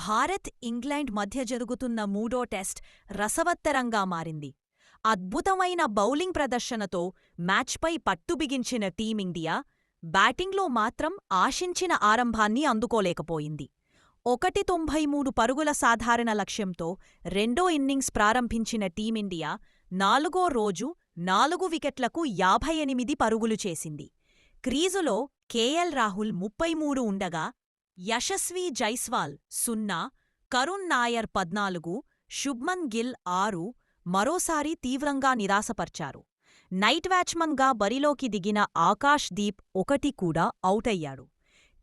Bharat England మధ్య జరుగుతున్న మూడో టెస్ట్ రసవత్తరంగా మారింది. అద్భుతమైన బౌలింగ్ ప్రదర్శనతో మ్యాచ్పై పట్టుబిగించిన టీమిండియా బ్యాటింగ్లో మాత్రం ఆశించిన ఆరంభాన్ని అందుకోలేకపోయింది. ఒకటి తొంభై మూడు పరుగుల సాధారణ లక్ష్యంతో రెండో ఇన్నింగ్స్ ప్రారంభించిన టీమిండియా నాలుగో రోజు నాలుగు వికెట్లకు యాభై ఎనిమిది పరుగులు చేసింది. క్రీజులో కేఎల్ రాహుల్ ముప్పై మూడు ఉండగా యశస్వి జైస్వాల్ సున్నా కరుణ్ నాయర్ పద్నాలుగు శుభ్మన్ గిల్ ఆరు మరోసారి తీవ్రంగా నిరాశపర్చారు. నైట్ వ్యాచ్మన్గా బరిలోకి దిగిన ఆకాష్ దీప్ ఒకటి కూడా అవుటయ్యాడు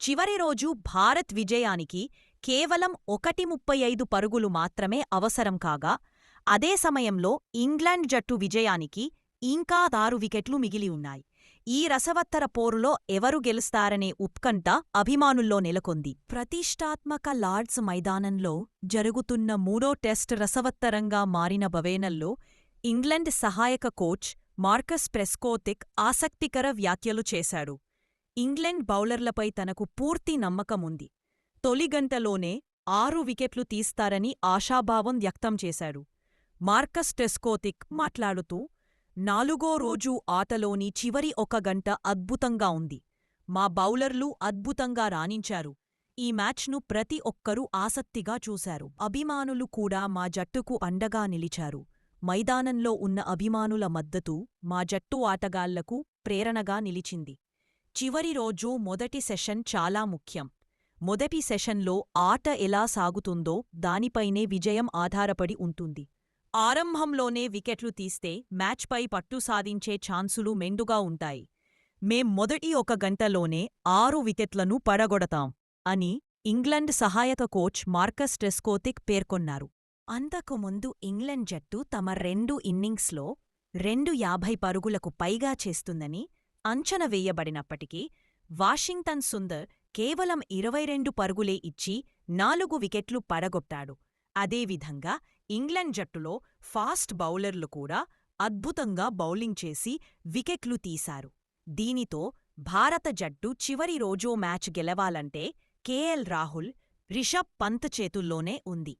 చివరి రోజు భారత్ విజయానికి కేవలం ఒకటి ముప్పై ఐదు పరుగులు మాత్రమే అవసరం కాగా అదే సమయంలో ఇంగ్లాండ్ జట్టు విజయానికి ఇంకా ఆరు వికెట్లు మిగిలి ఉన్నాయి. ఈ రసవత్తర పోరులో ఎవరు గెలుస్తారనే ఉత్కంఠ అభిమానుల్లో నెలకొంది. ప్రతిష్టాత్మక లార్డ్స్ మైదానంలో జరుగుతున్న మూడో టెస్ట్ రసవత్తరంగా మారిన బవేనల్లో ఇంగ్లండ్ సహాయక కోచ్ మార్కస్ ప్రెస్కోతిక్ ఆసక్తికర వ్యాఖ్యలు చేశాడు. ఇంగ్లండ్ బౌలర్లపై తనకు పూర్తి నమ్మకముంది. తొలి గంటలోనే ఆరు వికెట్లు తీస్తారని ఆశాభావం వ్యక్తం చేశాడు. మార్కస్ టెస్కోతిక్ మాట్లాడుతూ నాలుగో రోజు ఆటలోని చివరి ఒక గంట అద్భుతంగా ఉంది. మా బౌలర్లు అద్భుతంగా రాణించారు. ఈ మ్యాచ్ను ప్రతి ఒక్కరూ ఆసక్తిగా చూశారు. అభిమానులు కూడా మా జట్టుకు అండగా నిలిచారు. మైదానంలో ఉన్న అభిమానుల మద్దతు మా జట్టు ఆటగాళ్ళకు ప్రేరణగా నిలిచింది. చివరి రోజు మొదటి సెషన్ చాలా ముఖ్యం. మొదటి సెషన్లో ఆట ఎలా సాగుతుందో దానిపైనే విజయం ఆధారపడి ఉంటుంది. ఆరంభంలోనే వికెట్లు తీస్తే మ్యాచ్పై పట్టు సాధించే ఛాన్సులు మెండుగా ఉంటాయి. మేం మొదటి ఒక గంటలోనే ఆరు వికెట్లను పడగొడతాం అని ఇంగ్లండ్ సహాయక కోచ్ మార్కస్ టెస్కోతిక్ పేర్కొన్నారు. అంతకుముందు ఇంగ్లండ్ జట్టు తమ రెండు ఇన్నింగ్స్లో రెండు యాభై పరుగులకు పైగా చేస్తుందని అంచనా వేయబడినప్పటికీ వాషింగ్టన్ సుందర్ కేవలం ఇరవై రెండు పరుగులే ఇచ్చి నాలుగు వికెట్లు పడగొట్టాడు. అదేవిధంగా ఇంగ్లాండ్ జట్టులో ఫాస్ట్ బౌలర్లు కూడా అద్భుతంగా బౌలింగ్ చేసి వికెట్లు తీశారు. దీనితో భారత జట్టు చివరి రోజో మ్యాచ్ గెలవాలంటే కేఎల్ రాహుల్ రిషబ్ పంత్ చేతుల్లోనే ఉంది.